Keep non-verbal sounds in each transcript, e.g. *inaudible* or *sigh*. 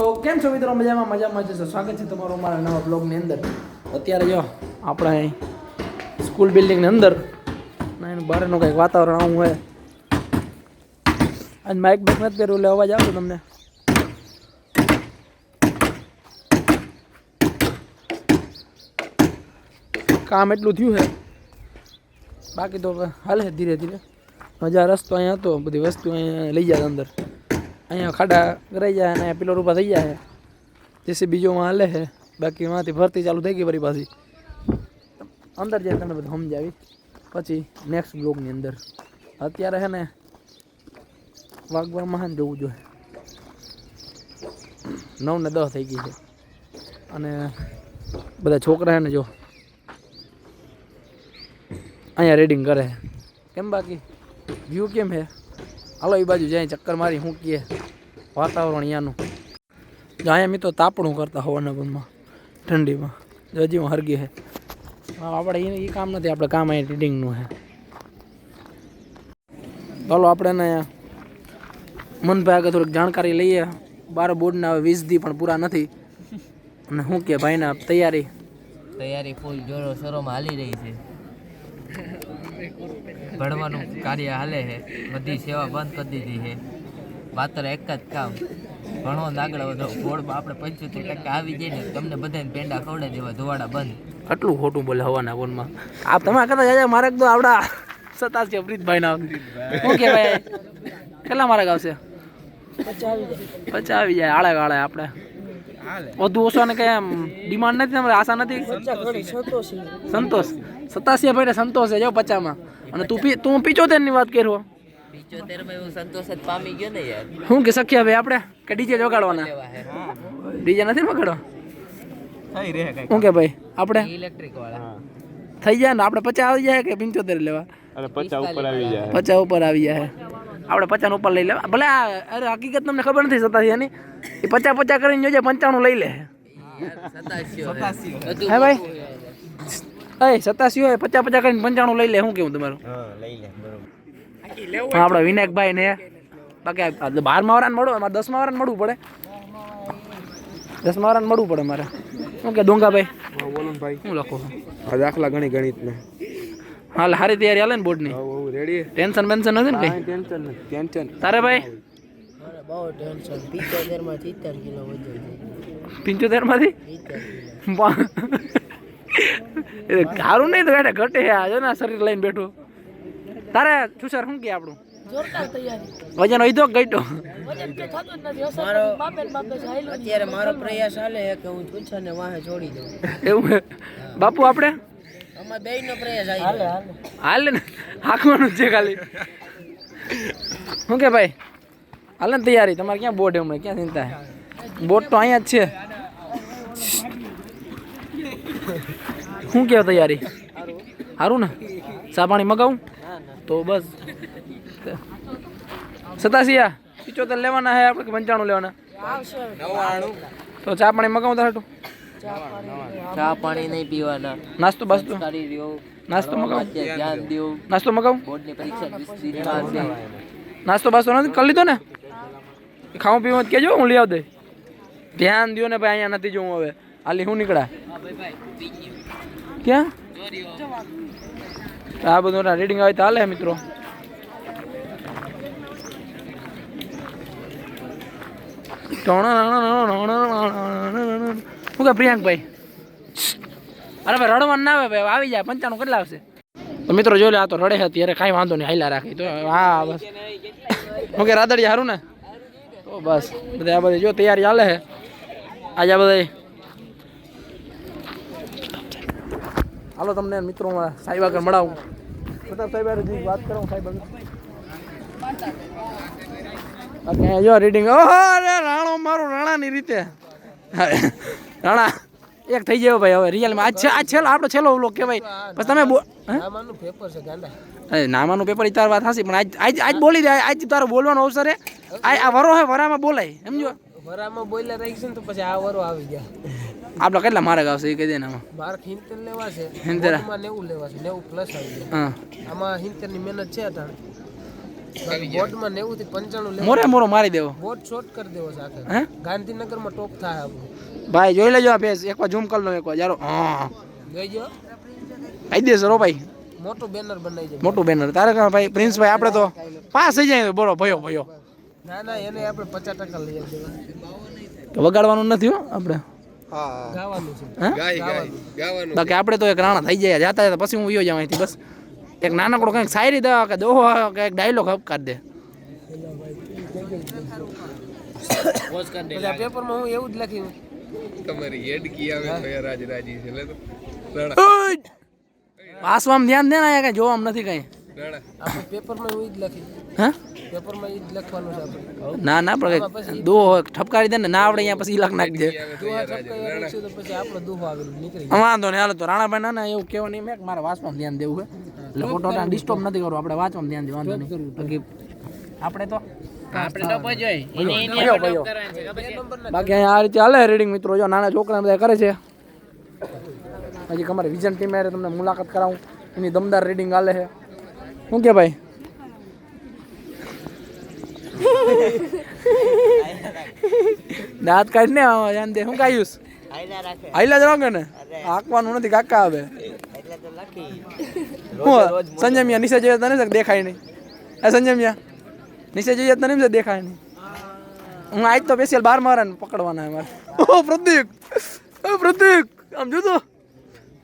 તો કેમ છો મિત્રો? મજામાં મજામાં છે. સ્વાગત છે તમારું અમારા નવા બ્લોગની અંદર. અત્યારે જો, આપણે સ્કૂલ બિલ્ડિંગની અંદર એનું બહારનું કંઈક વાતાવરણ આવું હોય. આજ માઇક બાઇક નથી કર્યું, એટલે અવાજ આવતો તમને. કામ એટલું થયું છે. બાકી તો હાલે ધીરે ધીરે. મજા રસ્તો અહીંયા હતો, બધી વસ્તુ અહીંયા લઈ જાય અંદર. અહીંયા ખાડા કરાઈ જાય અને પિલર ઊભા થઈ જાય. જેસી બીજોમાં હાલે છે. બાકી માંથી ભરતી ચાલુ થઈ ગઈ ફરી પાછી. અંદર જાય તમને બધું સમજાવી. પછી નેક્સ્ટ બ્લોગની અંદર. અત્યારે છે ને વાગવા મહાન જવું જોઈએ. નવ ને દસ થઈ ગઈ છે. અને બધા છોકરા ને જો અહીંયા રેડિંગ કરે કેમ બાકી? વ્યૂ કેમ છે? હાલો એ બાજુ જાય, ચક્કર મારી શું કહે વાતાવરણ અહીંયાનું જો અહીંયા મિત્રો તાપણું કરતા હવાના બંધમાં ઠંડીમાં. હજી હું હરગી હે. આપણે એ કામ નથી, આપણે કામ અહીંયા રીડિંગનું હે. ચાલો આપણે ને મનભાઈ આગળ થોડીક જાણકારી લઈએ. બાર બોર્ડના હવે વીસ પણ પૂરા નથી. અને શું કે ભાઈના તૈયારી? તૈયારી ફૂલ જોરો શોરોમાં હાલી રહી છે. ભણવાનું કાર્ય હાલે છે. બધી સેવા બંધ કરી દીધી છે. માત્ર એક જ કામ ભણો આગળ વધો. બોર્ડમાં આપણે પંચોતેર ટકા આવી જાય ને તમને બધાને પેંડા ખવડાવી દેવા ધોવાડા બંધ. આટલું ખોટું બોલે હવાના ફોનમાં આપ તમે કરતા જાય મારે તો આવડા સતાસી અમૃતભાઈ ના શું કે ભાઈ કેટલા મારા આવશે? પચાસ આવી જાય આળે ગાળે આપણે. વધુ ઓછો ને કઈ ડિમાન્ડ નથી તમારે આશા નથી? સંતોષ. સતાસી ભાઈ સંતોષ છે જો પચામાં અને તું પી તું પિચોતેરની વાત યાર. શું કે શક્ય ભાઈ આપણે? કે ડીજે જોગાડવાના ડીજે નથી પકડો શું કે ભાઈ? આપણે? ઇલેક્ટ્રિક વાળા. થઈ જાય ને આપણે પચાસ આવી જાય કે પંચોતેર લેવા? પચાસ ઉપર આવી જાય. પચાસ ઉપર આવી જાય. આપણે પચાસ ઉપર લઈ લેવા. ભલે અરે હકીકત તમને ખબર નથી સતાસી એની? એ પચાસ પચાસ કરીને જોજે પંચાણું લઈ લે. હે ભાઈ? એ સતાસી હોય પચાસ પચાસ કરીને પંચાણું લઈ લે શું કેવું તમારું? હા લઈ લે બરોબર. આપણે વિનાયકભાઈ ને. બાકી આ બારમા વાળાને મળવું અમારે દસમા વાળાને મળવું પડે. દસમા વાળાને મળવું પડે મારે શું કે ડોંગાભાઈ? બોલો ભાઈ શું લખો? આ દાખલા ગણી ગણિત ને હાલ હારી તૈયારી હાલે ને બોર્ડની? રેડી. ટેન્શન બેન્શન નથી ને કઈ ટેન્શન ટેન્શન તારે ભાઈ? બહુ ટેન્શન. પિચોતેરમાં સિત્તેર કિલો વજન પંચોતેરમાંથી સારું નહીં તો બેઠા ઘટે આ જો ને શરીર લઈને બેઠું. તારે શું સર શું કે આપણું વજન વધ્યો કે ઘટ્યો? મારો અત્યારે મારો પ્રયાસ હાલે કે હું પૂછા ને વાહે છોડી દઉં. એવું બાપુ આપણે? અમાર બે નો પ્રયાસ હાલે. હાલે ને. હાંકવાનું છે ખાલી. શું કે ભાઈ? હાલે ને તૈયારી? તમારે ક્યાં બોર્ડ હમણાં? ક્યાં ચિંતા બોટ બોર્ડ તો અહીંયા જ છે. શું કહો તૈયારી? સારું ને? ચા પાણી મગાવું? તો બસ. સતાસીયા પિચોતેર લેવાના હે આપણે પંચાણું લેવાના? તો ચા પાણી મગાવું તો? હાટું ચા પાણી નહીં પીવાના. નાસ્તો બાસ્તો? નાસ્તો મગાવું? ધ્યાન દો નાસ્તો મગાવું? બોર્ડની પરીક્ષા નાસ્તો બાસ્તો નથી? કરી લીધો ને? ખાવું પીવું કેજો કહેજો હું લઈ આવ દે ધ્યાન દો ને ભાઈ અહીંયા નથી જોવું હવે. હાલી હું નીકળા ક્યાં આ બધું રીડિંગ આવે તો હાલે મિત્રો શું કે પ્રિયાંકભાઈ અરે ભાઈ રડવાનું ના આવે ભાઈ આવી જાય પંચાણું કેટલા આવશે તો મિત્રો જોઈ લે આ તો રડે છે ત્યારે કાંઈ વાંધો નહીં હાઈલા રાખી તો હા બસ હું કે રાદડિયા હારું ને તો બસ બધા આ બધી જો તૈયારી ચાલે છે આજે આ બધા હાલો તમને મિત્રો સાહેબ આગળ મળાવું. પ્રતાપ સાહેબ આગળ વાત કરું સાહેબ આગળ. જો રીડિંગ ઓહો અરે રાણો મારું રાણાની રીતે. રાણા એક થઈ ગયો ભાઈ હવે રિયલમાં આ છે આજ છેલ્લો આપણો છેલ્લો ઓલો કહેવાય. પછી તમે બોલ હે? પેપર છે ગાંડા. નામાનું પેપર તાર વાત હાસી પણ આજ આજ આજ બોલી દે આજ તારો બોલવાનો અવસર આ આ વરો હે વરામાં બોલાય સમજો વરામાં બોલ્યા રાખી છે ને તો પછી આ વરો આવી ગયા. આપડે કેટલા માર્ક આવશે એ કહી દે આમાં? બાર હિંતેર લેવા છે. હિંતેર? માં નેવું લેવા છે નેવું પ્લસ આવી ગયા. હા. આમાં હિંતેરની મહેનત છે અટાણે. બોર્ડમાં નેવું થી પંચાણું મોરે મોરો મારી દેવો. બોર્ડ શોર્ટ કરી દેવો સાથે હે? ગાંધીનગરમાં ટોપ થાય આપણું. ભાઈ જોઈ લેજો આ પેજ એકવાર ઝૂમ કરી લો એકવાર જારો. હા. જોઈ જો આવી દેશે રો ભાઈ. મોટું બેનર બનાવી દે. મોટું બેનર તારે કાં ભાઈ પ્રિન્સભાઈ આપણે તો પાસ થઈ જાય બોલો ભયો ભયો. ના ના એને આપણે પચાસ ટકા લઈ દેવા વગાડવાનું નથી હો આપણે. બાકી આપણે તો એક રાણા થઈ જાય જતા જતા પછી હું વિયો જાઉં અહીંથી બસ. એક નાનકડો કંઈક શાયરી દવા કે દોહો કે એક ડાયલોગ હપકાર દે. પેપરમાં હું એવું જ લખ્યું તમારી હેડકી આવે રાજ રાજી છે. લે તો. રાણા વાસવામાં ધ્યાન દે ને કઈ જોવામાં નથી કઈ. આપણે પેપરમાં હું જ લખ્યું હા? પેપરમાં ઈ જ લખવાનું છે આપણે. ના ના પણ ઠપકારી દે ને ના આવડે અહીંયા પછી લખ નાખી દે તો પછી આપણો દુહો આવેલું નીકળી વાંધો નહીં હાલો તો રાણાભાઈ ના એવું કહેવા નહીં મેં મારે વાંચવામાં ધ્યાન દેવું છે. એટલે ફોટો ડિસ્ટર્બ નથી કરવું આપણે વાંચવામાં ધ્યાન દે વાંધો નહીં. બાકી આપણે તો બાકી અહીંયા આ રીતે હાલે રીડિંગ મિત્રો જો નાના છોકરા બધા કરે છે. હજી અમારી વિઝન ટીમ તમને મુલાકાત કરાવું. એની દમદાર રીડિંગ હાલે છે. શું કે ભાઈ દાંત કાઢ ને ધ્યાન દે શું કાયુસ આઈલા જ રંગ ને આંકવાનું નથી કાકા આવે હું સંજમિયા નીચે જોઈએ તને દેખાય નહીં એ સંજમિયા નીચે જોઈએ તને એમ દેખાય નહીં હું આજ તો સ્પેશિયલ બાર મારે પકડવાના એમાં ઓ પ્રતીક ઓ પ્રતીક આમ જોતો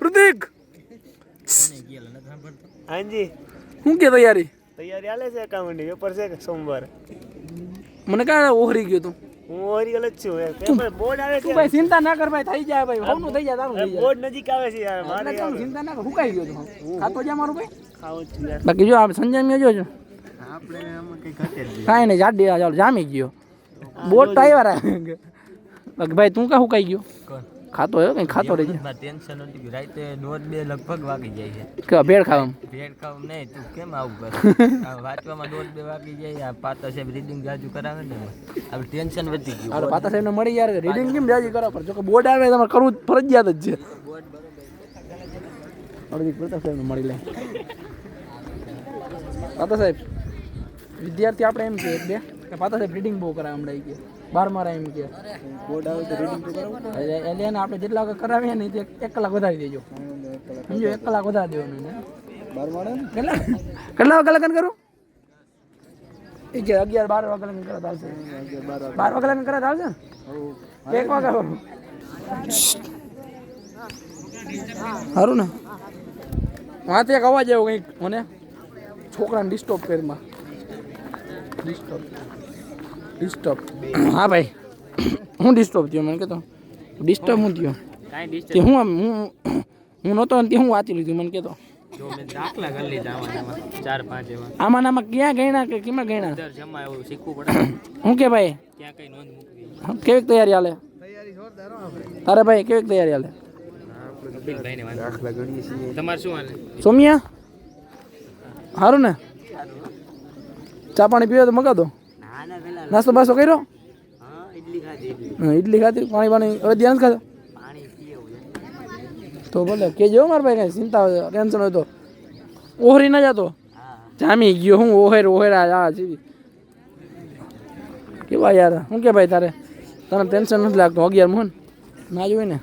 પ્રતીક હાજી શું કે તૈયારી? તૈયારી આલે છે એકાઉન્ટની પેપર છે કે સોમવારે? મને કાં ઓહરી ગયો તું. હું ઓહરી ગયો છું એ પેપર બોર્ડ આવે તું છે. ભાઈ ચિંતા ના કર ભાઈ થઈ જાય ભાઈ હોનું થઈ જાય તારું બોર્ડ નજીક આવે છે યાર મારે તું ચિંતા ના કર હુકાઈ ગયો તું ખાતો જા મારું ભાઈ? ખાવ છું યાર. બાકી જો આ સંજય મેં જો આપણે આમાં કઈ ઘટે કાઈ નહીં જાડી ચાલો જામી ગયો. બોટ તો આવ્યા બાકી ભાઈ તું કા હુકાઈ ગયો? ખાતો હે કઈ ખાતો રહી જાય ટેન્શન નથી. રાતે દોઢ બે લગભગ વાગી જાય છે. કે ભેળ ખાવામાં? ભેળ ખાવ નહીં તું કેમ આવું કરે? *laughs* વાંચવામાં દોઢ બે વાગી જાય આ પાતા સાહેબ રીડિંગ જાજુ કરાવે ને આ ટેન્શન વધી ગયું. અરે પાતા સાહેબને મળી યાર રીડિંગ કેમ જાજી કરો પર જો કે બોર્ડ આવે તમારે કરવું ફરજિયાત જ છે. અડધી પ્રતાપ સાહેબને મળી લે. પાતા સાહેબ વિદ્યાર્થી આપણે એમ છે એક બે. કે પાતા સાહેબ રીડિંગ બહુ કરાવે હમણાં કે. બાર મારા એમ કે. બોર્ડ આવે તો રીડિંગ એટલે એને આપણે જેટલા વખત કરાવીએ ને તે એક કલાક વધારી દેજો. સમજો એક કલાક વધારી દેવાનું એને. કેટલા? કેટલા લગન કરું? એ કે અગિયાર બાર વાગે લગન કરે આવશે. બાર વાગે લગન કરે આવશે ને? એક વાગે કરું. સારું ને? હા એક અવાજ આવ્યો કંઈક મને. છોકરાને ડિસ્ટર્બ કરીમાં ડિસ્ટર્બ ડિસ્ટર્બ હા ભાઈ. હું ડિસ્ટર્બ થયો મને કહેતો ડિસ્ટર્બ હું થયો. તે હું આમ હું હું નહોતો ને તે હું વાંચી લીધું મને કહેતો જો મેં દાખલા કરી લીધા આમાં ચાર આમાં ક્યાં ગણ્યા કે કેમાં ગણ્યા? દર જમા એવું શીખવું પડે. હું કે ભાઈ? ક્યાં કઈ નોંધ મૂકવી. હા, કેવીક તૈયારી હાલે? તારે ભાઈ કેવી તૈયારી હાલે? સોમિયા? સારું ને? ચા પાણી પીવે તો ના પેલા નાસ્તો બાસ્તો કર્યો? હા ઇડલી ખાધી. પાણી પાણી હવે ધ્યાન ખાધો? તો ભલે કેજો મારા ભાઈ કઈ ચિંતા હોય ટેન્શન હોય તો. ઓહરી ના જતો? જામી ગયો હું ઓહેર ઓહેર આ જીવી. કેવા યાર શું કે ભાઈ તારે? તને ટેન્શન નથી લાગતું અગિયાર મોહન ના? જોઈ ને?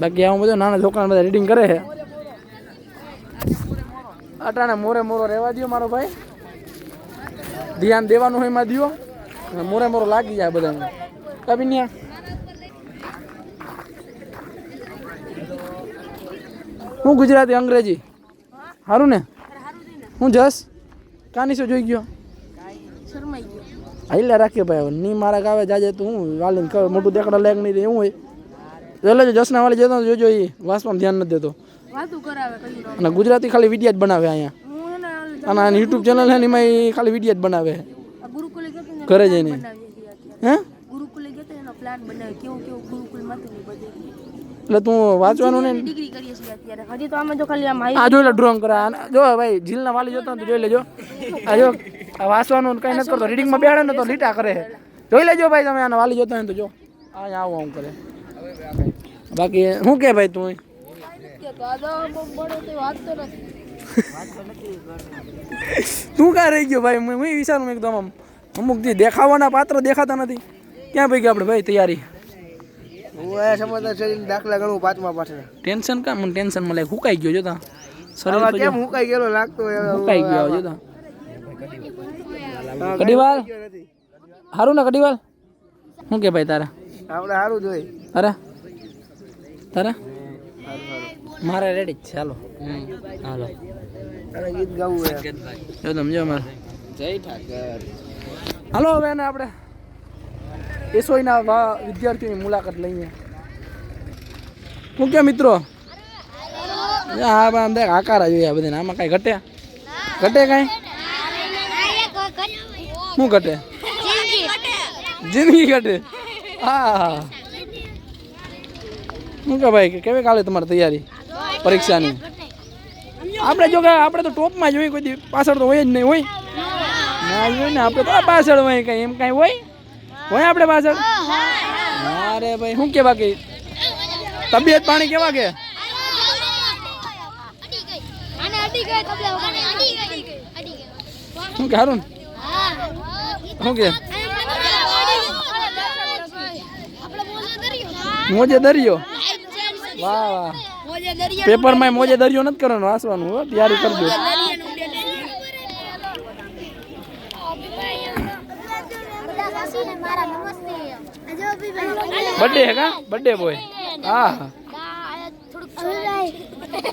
બાકી આવું બધું નાના છોકરા બધા રીડિંગ કરે છે. અટાણે મોરે મોરો રહેવા દો મારો ભાઈ. ધ્યાન દેવાનું હોય એમાં દો મોરે મોરો લાગી જાય બધાને. કબિન્યા હું ગુજરાતી અંગ્રેજી? સારું ને? હું જસ? કાની શું જોઈ ગયો? હાઈલા રાખીએ ભાઈ ની મારા ગાવે જાજે તું હું? વાલીને ખબર મોટું દેખડા લાયક નહીં એવું હોય. એટલે જો જસના વાળી જતો જોજો એ વાંચવામાં ધ્યાન નથી દેતો. અને ગુજરાતી ખાલી વિડિયા જ બનાવે અહીંયા. અને યુટ્યુબ ચેનલ છે ને એમાં ખાલી વિડીયા જ બનાવે આ ગુરુકુલે ગયો તો ને ઘરે જઈને હે? ગુરુકુલે ગયો તો એનો પ્લાન બનાવ્યો. કેવું કેવું ગુરુકુલમાં હતું બધે. એટલે તું વાંચવાનું ને ડિગ્રી કરીએ છીએ અત્યારે. હજી તો આમાં જો ખાલી આમ આ જો ડ્રોઈંગ કરે આ જો ભાઈ જીલના વાલી જોતો તો જોઈ લેજો. આ જો આ વાંચવાનું કઈ નથી કરતો. રીડિંગમાં બેહાડે ને તો લીટા કરે. જોઈ લેજો ભાઈ તમે આને વાલી જોતા હોય ને તો જો. આ આવું આવું કરે. બાકી શું કે ભાઈ તું તે તો *laughs* તું ક્યાં રહી ગયો ભાઈ? મેં હું વિચારું એકદમ આમ. અમુક દી દેખાવાના પાત્ર દેખાતા નથી. ક્યાં ભાઈ ગયા આપણે ભાઈ તૈયારી? હું એ સમજદાર શરીર દાખલા ગણું પાંચમા પાછળ ટેન્શન કામ મને મળે હુકાઈ ગયો જોતા સરળ કેમ હુકાઈ ગયેલો લાગતો હુકાઈ ગયો જોતા કડીવાલ હારું ને કડીવાલ શું કે ભાઈ તારા? આપણે સારું જોઈ અરે? તારા? મારે રેડી જ છે. હાલો. હાલો. ગીત ગાવું જો તમે જો મારે જય ઠાકર. હાલો હવે એને આપણે એસોઈના વિદ્યાર્થીઓની મુલાકાત લઈએ. હું કે મિત્રો? હા આમ દેખ, આકારા જોઈએ બધાને. આમાં કાંઈ ઘટે? ઘટે કાંઈ? શું ઘટે? જિંદગી ઘટે. હા શું કે ભાઈ કેવી કાલે તમારી તૈયારી પરીક્ષાની? આપણે જો કે, આપણે તો ટોપમાં જ હોય, કોઈ પાછળ તો હોય જ નહીં, હોય? હોય ને આપણે તો પાછળ હોય કઈ એમ કઈ હોય? હોય આપણે પાછળ? અરે ભાઈ શું કે બાકી તબિયત પાણી કેવા કે? શું કે હારું શું કે? મોજે દરિયો? વાહ વાહ. પેપરમાં મોજે દરિયો નથી કરવાનો વાંચવાનું હો તૈયારી કરજો. બર્થડે હે કા? બર્થડે બોય હા.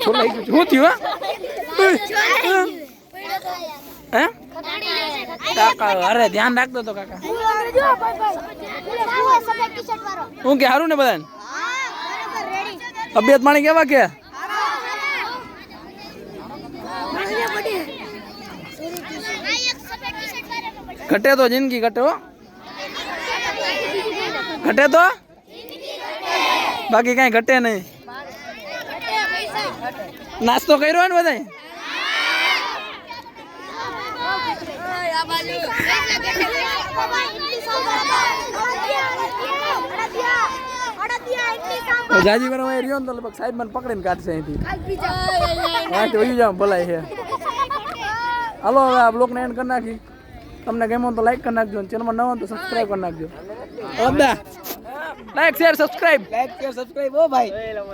છોલાઈ ગયું. શું થયું હે? કાકા, અરે ધ્યાન રાખતો તો કાકા. હું કે, હારું ને બધાને? તબિયત પાણી કેવા કે? ઘટે તો જિંદગી ઘટે હો. ઘટે તો? બાકી કાંઈ ઘટે નહીં. નાસ્તો કર્યો ને બધાય જાજી કરો રહ્યો ને લગભગ સાહેબ મને પકડીને કાઢશે અહીંથી. હા તો છે. હાલો, હવે આ બ્લોગને એન્ડ કરી નાખી. તમને ગમ્યો તો લાઈક કરી નાખજો ચેનલમાં નવો હોય તો સબસ્ક્રાઈબ કરી નાખજો. બધા like share subscribe like share subscribe ઓ ભાઈ